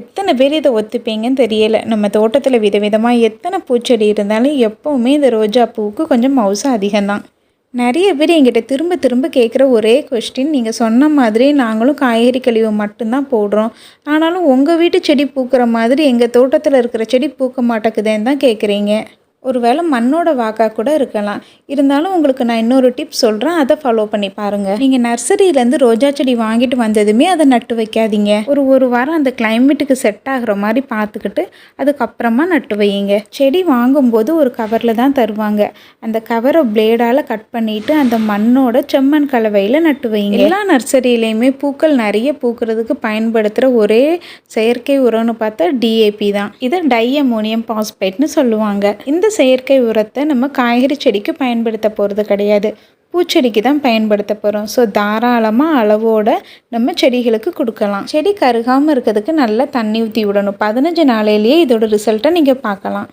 எத்தனை பேர் இதை ஒத்துப்பீங்கன்னு தெரியலை. நம்ம தோட்டத்தில் விதவிதமாக எத்தனை பூச்செடி இருந்தாலும் எப்போவுமே இந்த ரோஜா பூவுக்கு கொஞ்சம் மவுசம் அதிகம்தான். நிறைய பேர் எங்கிட்ட திரும்ப திரும்ப கேட்குற ஒரே கொஸ்டின் நீங்கள் சொன்ன மாதிரி நாங்களும் காய்கறி கழிவு மட்டும்தான் போடுறோம். ஆனாலும் உங்கள் வீட்டு செடி பூக்கிற மாதிரி எங்கள் தோட்டத்தில் இருக்கிற செடி பூக்க மாட்டேக்குதேன்னு தான் கேட்குறீங்க. ஒருவேளை மண்ணோட வாக்காக கூட இருக்கலாம். இருந்தாலும் உங்களுக்கு நான் இன்னொரு டிப் சொல்கிறேன் அதை ஃபாலோ பண்ணி பாருங்கள் நீங்கள் நர்சரியிலேருந்து ரோஜா செடி வாங்கிட்டு வந்ததுமே அதை நட்டு வைக்காதீங்க. ஒரு ஒரு வாரம் அந்த கிளைமேட்டுக்கு செட் ஆகிற மாதிரி பார்த்துக்கிட்டு அதுக்கப்புறமா நட்டு வையுங்க. செடி வாங்கும்போது ஒரு கவரில் தான் தருவாங்க. அந்த கவரை பிளேடால் கட் பண்ணிட்டு அந்த மண்ணோட செம்மண் கலவையில் நட்டு வைங்க எல்லா நர்சரியிலையுமே பூக்கள் நிறைய பூக்கிறதுக்கு பயன்படுத்துகிற ஒரே செயற்கை உரம்னு பார்த்தா டிஏபி தான். இதை டை அமோனியம் பாஸ்பேட்னு சொல்லுவாங்க. இந்த செயற்கை உரத்தை நம்ம காய்கறி செடிக்கு பயன்படுத்த போகிறது கிடையாது. பூச்செடிக்கு தான் பயன்படுத்த போகிறோம் ஸோ தாராளமாக அளவோட நம்ம செடிகளுக்கு கொடுக்கலாம். செடி கருகாமல் இருக்கிறதுக்கு நல்லா தண்ணி ஊற்றி விடணும். பதினஞ்சு நாளையிலேயே இதோட ரிசல்ட்டை நீங்கள் பார்க்கலாம்.